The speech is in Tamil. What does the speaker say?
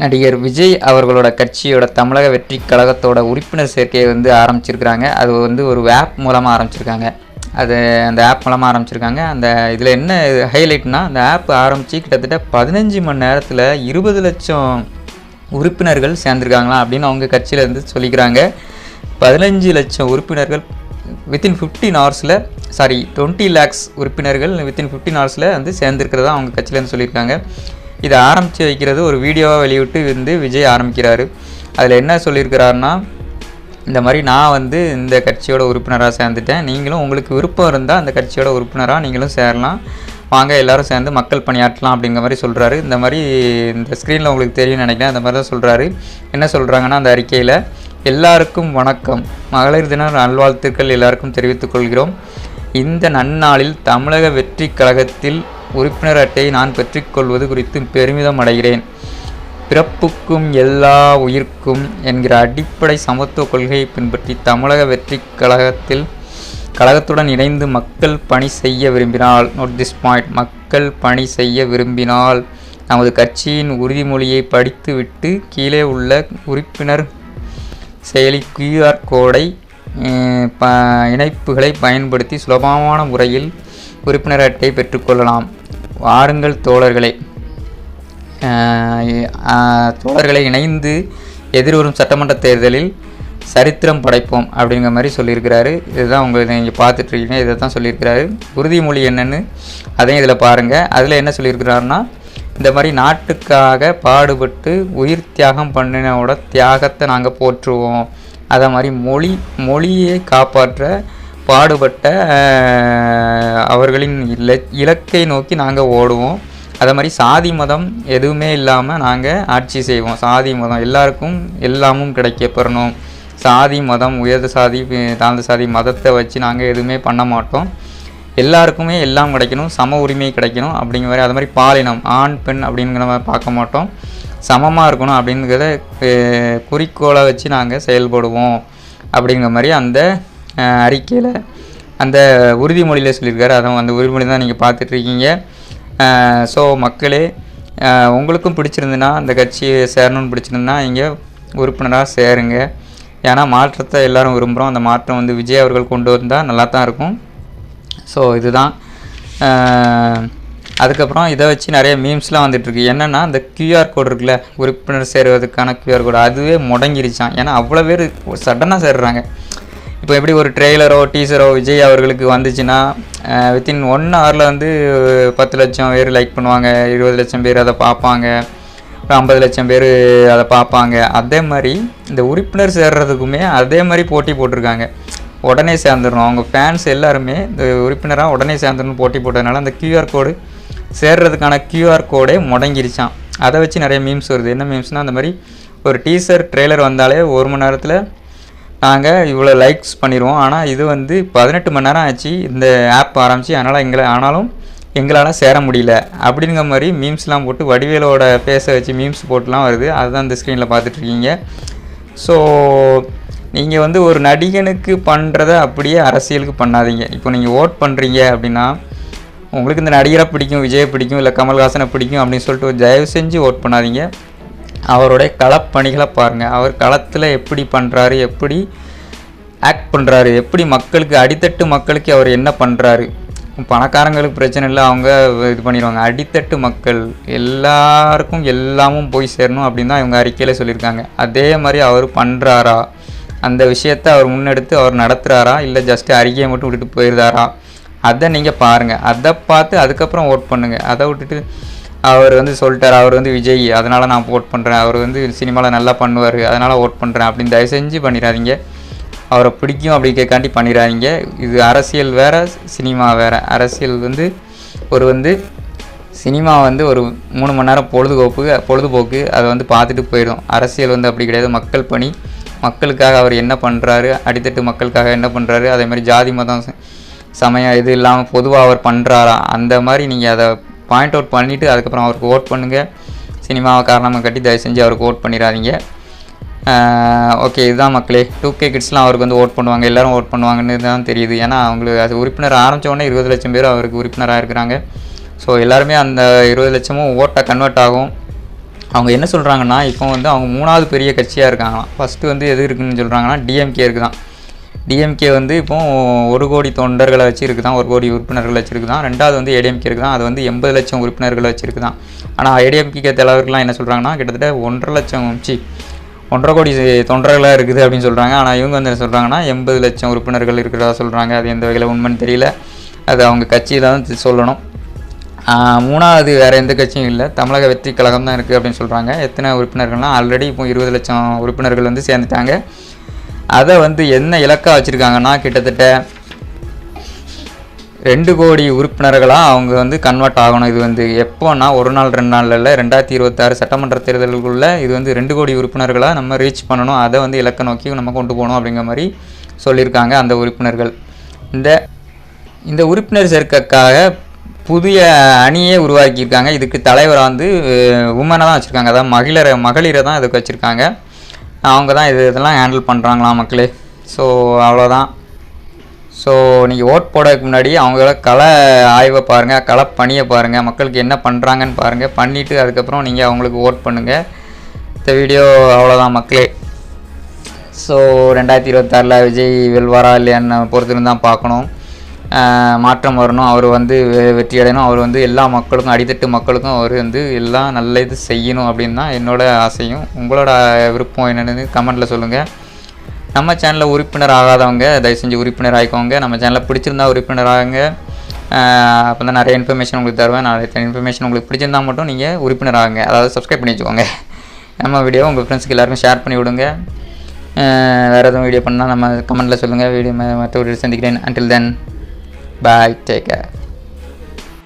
நடிகர் விஜய் அவர்களோட கட்சியோட தமிழக வெற்றி கழகத்தோட உறுப்பினர் சேர்க்கையை வந்து ஆரம்பிச்சிருக்கிறாங்க. அது வந்து ஒரு ஆப் மூலமாக ஆரம்பிச்சிருக்காங்க. அது அந்த ஆப் மூலமாக ஆரம்பிச்சிருக்காங்க. அந்த இதில் என்ன ஹைலைட்னா அந்த ஆப் ஆரம்பித்து கிட்டத்தட்ட பதினஞ்சு மணி நேரத்தில் இருபது லட்சம் உறுப்பினர்கள் சேர்ந்துருக்காங்களாம் அப்படின்னு அவங்க கட்சியிலேருந்து சொல்லிக்கிறாங்க. பதினஞ்சு லட்சம் உறுப்பினர்கள் வித்தின் ஃபிஃப்டீன் ஹவர்ஸில் சாரி டுவெண்ட்டி லேக்ஸ் உறுப்பினர்கள் வித்தின் ஃபிஃப்டீன் ஹவர்ஸில் வந்து சேர்ந்துருக்கிறதா அவங்க கட்சியிலேருந்து சொல்லியிருக்காங்க. இதை ஆரம்பித்து வைக்கிறது ஒரு வீடியோவாக வெளியிட்டு வந்து விஜய் ஆரம்பிக்கிறாரு. அதில் என்ன சொல்லியிருக்கிறாருன்னா இந்த மாதிரி நான் வந்து இந்த கட்சியோட உறுப்பினராக சேர்ந்துட்டேன். நீங்களும் உங்களுக்கு விருப்பம் இருந்தால் அந்த கட்சியோட உறுப்பினராக நீங்களும் சேரலாம். வாங்க எல்லாரும் சேர்ந்து மக்கள் பணியாற்றலாம் அப்படிங்கிற மாதிரி சொல்கிறாரு இந்த மாதிரி இந்த ஸ்க்ரீனில் உங்களுக்கு தெரியும் நினைக்கிறேன். அந்த மாதிரி தான் சொல்கிறாரு என்ன சொல்கிறாங்கன்னா அந்த அறிக்கையில் எல்லாருக்கும் வணக்கம். மகளிர் தின நல்வாழ்த்துக்கள் எல்லாருக்கும் தெரிவித்துக் கொள்கிறோம். இந்த நன்னாளில் தமிழக வெற்றி கழகத்தில் உறுப்பினர் அட்டையை நான் பெற்றுக்கொள்வது குறித்து பெருமிதம் அடைகிறேன் பிறப்புக்கும் எல்லா உயிர்க்கும் என்கிற அடிப்படை சமத்துவ கொள்கையை பின்பற்றி தமிழக வெற்றி கழகத்தில் கழகத்துடன் இணைந்து மக்கள் பணி செய்ய விரும்பினால் நோட் திஸ் பாயிண்ட் மக்கள் பணி செய்ய விரும்பினால் நமது கட்சியின் உறுதிமொழியை படித்துவிட்டு கீழே உள்ள உறுப்பினர் செயலி கியூஆர் கோடை ப இணைப்புகளை பயன்படுத்தி சுலபமான முறையில் உறுப்பினர் அட்டை பெற்றுக்கொள்ளலாம். வாருங்கள் தோழர்களே. தோழர்களை இணைந்து எதிர்வரும் சட்டமன்ற தேர்தலில் சரித்திரம் படைப்போம் அப்படிங்கிற மாதிரி சொல்லியிருக்கிறாரு. இதுதான் உங்களுக்கு நீங்கள் பார்த்துட்ருக்கீங்க இதை தான் சொல்லியிருக்கிறாரு. உறுதிமொழி என்னென்னு அதையும் இதில் பாருங்கள் அதில் என்ன சொல்லியிருக்கிறாருன்னா இந்த மாதிரி நாட்டுக்காக பாடுபட்டு உயிர் தியாகம் பண்ணினோட தியாகத்தை நாங்கள் போற்றுவோம். அதை மாதிரி மொழி மொழியை காப்பாற்ற பாடுபட்ட அவர்களின் இலக்கை நோக்கி நாங்கள் ஓடுவோம். அதே மாதிரி சாதி மதம் எதுவுமே இல்லாமல் நாங்கள் ஆட்சி செய்வோம். சாதி மதம் எல்லாருக்கும் எல்லாமும் கிடைக்கப்படணும் சாதி மதம் உயர்ந்த சாதி தாழ்ந்த சாதி மதத்தை வச்சு நாங்கள் எதுவுமே பண்ண மாட்டோம். எல்லாருக்குமே எல்லாம் கிடைக்கணும் சம உரிமை கிடைக்கணும் அப்படிங்கிற மாதிரி அது மாதிரி பாலினம் ஆண் பெண் அப்படிங்கிற மாதிரி பார்க்க மாட்டோம். சமமாக இருக்கணும் அப்படிங்கிறத குறிக்கோளை வச்சு நாங்கள் செயல்படுவோம் அப்படிங்கிற மாதிரி அந்த அறிக்கையில் அந்த உறுதிமொழியில் சொல்லியிருக்காரு. அதை அந்த உறுதிமொழி தான் நீங்கள் பார்த்துட்ருக்கீங்க. ஸோ மக்களே உங்களுக்கும் பிடிச்சிருந்துன்னா அந்த கட்சியை சேரணும்னு பிடிச்சிருந்துன்னா இங்கே உறுப்பினராக சேருங்க. ஏன்னா மாற்றத்தை எல்லோரும் விரும்புகிறோம் அந்த மாற்றம் வந்து விஜய் அவர்கள் கொண்டு வந்தால் நல்லா தான் இருக்கும். ஸோ இதுதான். அதுக்கப்புறம் இதை வச்சு நிறைய மீம்ஸ்லாம் வந்துட்டுருக்கு என்னென்னா அந்த கியூஆர் கோடு இருக்குல்ல உறுப்பினர் சேருவதற்கான கியூஆர் கோடு அதுவே முடங்கிருச்சான் ஏன்னா அவ்வளோ பேர் சடனாக சேர்றாங்க. இப்போ எப்படி ஒரு ட்ரெய்லரோ டீசரோ விஜய் அவர்களுக்கு வந்துச்சுன்னா வித்தின் ஒன் ஹவரில் வந்து பத்து லட்சம் பேர் லைக் பண்ணுவாங்க இருபது லட்சம் பேர் அதை பார்ப்பாங்க அப்புறம் ஐம்பது லட்சம் பேர் அதை பார்ப்பாங்க. அதே மாதிரி இந்த உறுப்பினர் சேர்றதுக்குமே அதே மாதிரி போட்டி போட்டிருக்காங்க. உடனே சேர்ந்துடணும். அவங்க ஃபேன்ஸ் எல்லாருமே இந்த உறுப்பினராக உடனே சேர்ந்துடணும் போட்டி போட்டதுனால அந்த கியூஆர் கோடு சேர்றதுக்கான கியூஆர் கோடே முடங்கிருச்சான் அதை வச்சு நிறைய மீம்ஸ் வருது. என்ன மீம்ஸ்னால் அந்த மாதிரி ஒரு டீசர் ட்ரெய்லர் வந்தாலே ஒரு மணி நேரத்தில் நாங்கள் இவ்வளோ லைக்ஸ் பண்ணிடுவோம் ஆனால் இது வந்து பதினெட்டு மணி நேரம் ஆச்சு. இந்த ஆப் ஆரம்பித்து அதனால் எங்களை ஆனாலும் எங்களால் சேர முடியல. அப்படிங்கிற மாதிரி மீம்ஸ்லாம் போட்டு வடிவேலோட ஃபேஸை வச்சு மீம்ஸ் போட்டுலாம் வருது. அதுதான் இந்த ஸ்க்ரீனில் பார்த்துட்ருக்கீங்க. ஸோ நீங்கள் வந்து ஒரு நடிகனுக்கு பண்ணுறத அப்படியே அரசியலுக்கு பண்ணாதீங்க. இப்போ நீங்கள் ஓட் பண்ணுறீங்க அப்படின்னா உங்களுக்கு இந்த நடிகரை பிடிக்கும் விஜயை பிடிக்கும் இல்லை கமல்ஹாசனை பிடிக்கும் அப்படின்னு சொல்லிட்டு தயவு செஞ்சு ஓட் பண்ணாதீங்க. அவருடைய களப்பணிகளை பாருங்கள் அவர் களத்தில் எப்படி பண்ணுறாரு எப்படி ஆக்ட் பண்ணுறாரு எப்படி மக்களுக்கு அடித்தட்டு மக்களுக்கு அவர் என்ன பண்ணுறாரு பணக்காரங்களுக்கு பிரச்சனை இல்லை அவங்க இது பண்ணிடுவாங்க. அடித்தட்டு மக்கள் எல்லாருக்கும் எல்லாமும் போய் சேரணும் அப்படின்னு தான் இவங்க அறிக்கையில் சொல்லியிருக்காங்க. அதே மாதிரி அவர் பண்ணுறாரா அந்த விஷயத்தை அவர் முன்னெடுத்து அவர் நடத்துகிறாரா இல்லை ஜஸ்ட்டு அறிக்கையை மட்டும் விட்டுட்டு போயிருந்தாரா? அதை நீங்கள் பாருங்கள் அதை பார்த்து அதுக்கப்புறம் ஓட் பண்ணுங்கள் அதை விட்டுட்டு அவர் வந்து சொல்லிட்டார் அவர் வந்து விஜய் அதனால் நான் ஓட் பண்ணுறேன் அவர் வந்து சினிமாவில் நல்லா பண்ணுவார் அதனால் ஓட் பண்ணுறேன் அப்படின்னு தயவு செஞ்சு பண்ணிடாதீங்க. அவரை பிடிக்கும் அப்படிங்கிறக்காண்டி பண்ணிடாதீங்க. இது அரசியல் வேறு சினிமா வேறு. அரசியல் வந்து ஒரு வந்து சினிமா வந்து ஒரு மூணு மணி நேரம் பொழுதுபோக்கு பொழுதுபோக்கு அதை வந்து பார்த்துட்டு போயிடும். அரசியல் வந்து அப்படி கிடையாது. மக்கள் பணி. மக்களுக்காக அவர் என்ன பண்ணுறாரு அடித்தட்டு மக்களுக்காக என்ன பண்ணுறாரு அதே மாதிரி ஜாதி மதம் சமயம் இது இல்லாமல் பொதுவாக அவர் பண்ணுறாரா அந்த மாதிரி நீங்கள் அதை பாயிண்ட் அவுட் பண்ணிவிட்டு அதுக்கப்புறம் அவருக்கு ஓட் பண்ணுங்கள் சினிமாவை காரணமாக கட்டி தயவு செஞ்சு அவருக்கு ஓட் பண்ணிடாதீங்க. ஓகே இதுதான் மக்களே. டூ கே கிட்ஸ்லாம் அவருக்கு வந்து ஓட் பண்ணுவாங்க. எல்லோரும் ஓட் பண்ணுவாங்கன்னு தான் தெரியுது. ஏன்னா அவங்களுக்கு அது உறுப்பினர் ஆரம்பித்தோடனே இருபது லட்சம் பேர் அவருக்கு உறுப்பினராக இருக்கிறாங்க. ஸோ எல்லாருமே அந்த இருபது லட்சமும் ஓட்டாக கன்வெர்ட் ஆகும். அவங்க என்ன சொல்கிறாங்கன்னா இப்போ வந்து அவங்க மூணாவது பெரிய கட்சியாக இருக்காங்களாம். ஃபஸ்ட்டு வந்து எது இருக்குன்னு சொல்கிறாங்கன்னா டிஎம்கே இருக்குது தான். டிஎம்கே வந்து இப்போ ஒரு கோடி தொண்டர்களை வச்சு இருக்குதான் ஒரு கோடி உறுப்பினர்கள் வச்சுருக்குதான். ரெண்டாவது வந்து ஏடிஎம்கே இருக்குது தான் அது வந்து எண்பது லட்சம் உறுப்பினர்களை வச்சுருக்குதான். ஆனால் ஏடிஎம்கே தலைவர்கள்லாம் என்ன சொல்கிறாங்கன்னா கிட்டத்தட்ட ஒன்றரை லட்சம் சி ஒன்றரை கோடி தொண்டர்களாக இருக்குது அப்படின்னு சொல்கிறாங்க ஆனால் இவங்க வந்து என்ன சொல்கிறாங்கன்னா எண்பது லட்சம் உறுப்பினர்கள் இருக்கிறதா சொல்கிறாங்க அது எந்த வகையில் உண்மைன்னு தெரியல. அது அவங்க கட்சியில் தான் சொல்லணும். மூணாவது வேறு எந்த கட்சியும் இல்லை. தமிழக வெற்றி கழகம் தான் இருக்குது அப்படின்னு சொல்கிறாங்க எத்தனை உறுப்பினர்கள்னால் ஆல்ரெடி இப்போ இருபது லட்சம் உறுப்பினர்கள் வந்து சேர்ந்துட்டாங்க. அதை வந்து என்ன இலக்காக வச்சுருக்காங்கன்னா கிட்டத்தட்ட ரெண்டு கோடி உறுப்பினர்களாக அவங்க வந்து கன்வெர்ட் ஆகணும். இது வந்து எப்போன்னா ஒரு நாள் ரெண்டு நாள் இல்லை ரெண்டாயிரத்தி இருபத்தாறு சட்டமன்ற தேர்தலுக்குள்ளே இது வந்து ரெண்டு கோடி உறுப்பினர்களாக நம்ம ரீச் பண்ணணும். அதை வந்து இலக்கை நோக்கி நம்ம கொண்டு போகணும் அப்படிங்கிற மாதிரி சொல்லியிருக்காங்க அந்த உறுப்பினர்கள். இந்த இந்த உறுப்பினர் சேர்க்கைக்காக புதிய அணியே உருவாக்கியிருக்காங்க. இதுக்கு தலைவராக வந்து உமனை தான் வச்சுருக்காங்க. அதாவது மகளிரை மகளிரை தான் இதுக்கு வச்சுருக்காங்க. அவங்க தான் இது இதெல்லாம் ஹேண்டில் பண்ணுறாங்களா மக்களே. ஸோ அவ்வளோதான் ஸோ நீங்கள் ஓட் போடறதுக்கு முன்னாடி அவங்கள களை ஆய்வை பாருங்கள் களை பணியை பாருங்கள் மக்களுக்கு என்ன பண்ணுறாங்கன்னு பாருங்கள் பண்ணிவிட்டு அதுக்கப்புறம் நீங்கள் அவங்களுக்கு ஓட் பண்ணுங்கள் இந்த வீடியோ அவ்வளோதான் மக்களே. ஸோ ரெண்டாயிரத்தி இருபத்தாறில் விஜய் வெல்வாரா இல்லையான்னு பொறுத்திருந்து தான் பார்க்கணும். மாற்றம் வரணும். அவர் வந்து வெற்றி அடையணும் அவர் வந்து எல்லா மக்களுக்கும் அடித்தட்டு மக்களுக்கும் அவர் வந்து எல்லாம் நல்ல இது செய்யணும் அப்படின்னு தான் என்னோட ஆசையும். உங்களோட விருப்பம் என்னென்னு கமெண்ட்டில் சொல்லுங்கள் நம்ம சேனலில் உறுப்பினர் ஆகாதவங்க தயவு செஞ்சு உறுப்பினர் ஆகிக்கோங்க நம்ம சேனலில் பிடிச்சிருந்தா உறுப்பினர் ஆகுங்க. அப்போ தான் நிறைய இன்ஃபர்மேஷன் உங்களுக்கு தருவேன். நிறைய இன்ஃபர்மேஷன் உங்களுக்கு பிடிச்சிருந்தா மட்டும் நீங்கள் உறுப்பினர் ஆகுங்க. அதாவது சப்ஸ்கிரைப் பண்ணி வச்சுக்கோங்க. நம்ம வீடியோ உங்கள் ஃப்ரெண்ட்ஸ்க்கு எல்லாருக்கும் ஷேர் பண்ணி விடுங்க. வேறு எதுவும் வீடியோ பண்ணால் நம்ம கமெண்ட்டில் சொல்லுங்கள் வீடியோ மற்ற வீடியோ சந்திக்கிறேன். Until then bye. Take care